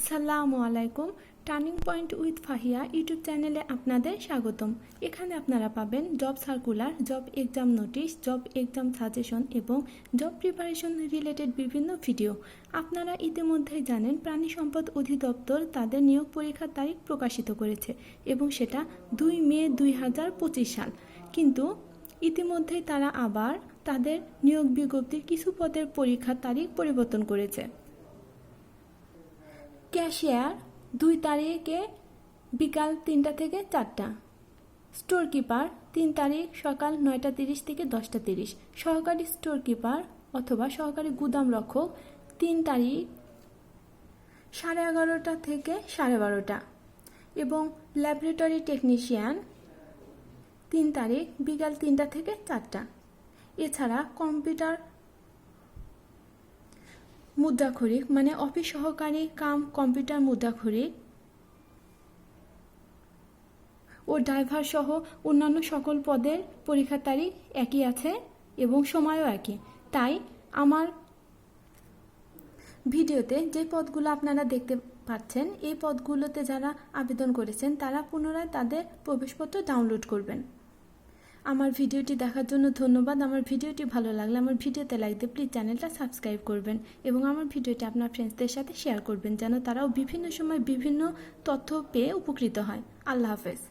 আসসালামু আলাইকুম turning point with Fahiya YouTube চ্যানেলে আপনাদের স্বাগতম। এখানে আপনারা পাবেন job circular job exam notice job exam suggestion এবং জব প্রিপারেশন রিলেটেড বিভিন্ন ভিডিও আপনারা ইতিমধ্যেই জানেন, প্রাণী সম্পদ অধিদপ্তর তাদের নিয়োগ পরীক্ষার তারিখ প্রকাশিত করেছে এবং সেটা দুই মে দুই হাজার পঁচিশ সাল। কিন্তু ইতিমধ্যেই তারা আবার তাদের নিয়োগ বিজ্ঞপ্তির কিছু পদের পরীক্ষার তারিখ পরিবর্তন করেছে। ক্যাশিয়ার দুই তারিখে বিকাল তিনটা থেকে চারটা। স্টোর কিপার তিন তারিখ সকাল নয়টা তিরিশ থেকে দশটা তিরিশ। সহকারী স্টোর কিপার অথবা সহকারী গুদাম রক্ষক তিন তারিখ সাড়ে এগারোটা থেকে সাড়ে বারোটা। এবং ল্যাবরেটরি টেকনিশিয়ান তিন তারিখ বিকাল তিনটা থেকে চারটা। এছাড়া কম্পিউটার মুদ্রাক্ষরিক মানে অফিস সহকারী কাম কম্পিউটার মুদ্রাক্ষরিক ও ড্রাইভার সহ অন্যান্য সকল পদের পরীক্ষার তারিখ একই আছে এবং সময়ও একই। তাই আমার ভিডিওতে যে পদগুলো আপনারা দেখতে পাচ্ছেন, এই পদগুলোতে যারা আবেদন করেছেন, তারা পুনরায় তাদের প্রবেশপত্র ডাউনলোড করবেন। আমার ভিডিওটি দেখার জন্য ধন্যবাদ। আমার ভিডিওটি ভালো লাগলে আমার ভিডিওতে লাইক দিয়ে প্লিজ চ্যানেলটা সাবস্ক্রাইব করবেন এবং আমার ভিডিওটি আপনার ফ্রেন্ডসদের সাথে শেয়ার করবেন যেন তারাও বিভিন্ন সময় বিভিন্ন তথ্য পেয়ে উপকৃত হয়। আল্লাহ হাফেজ।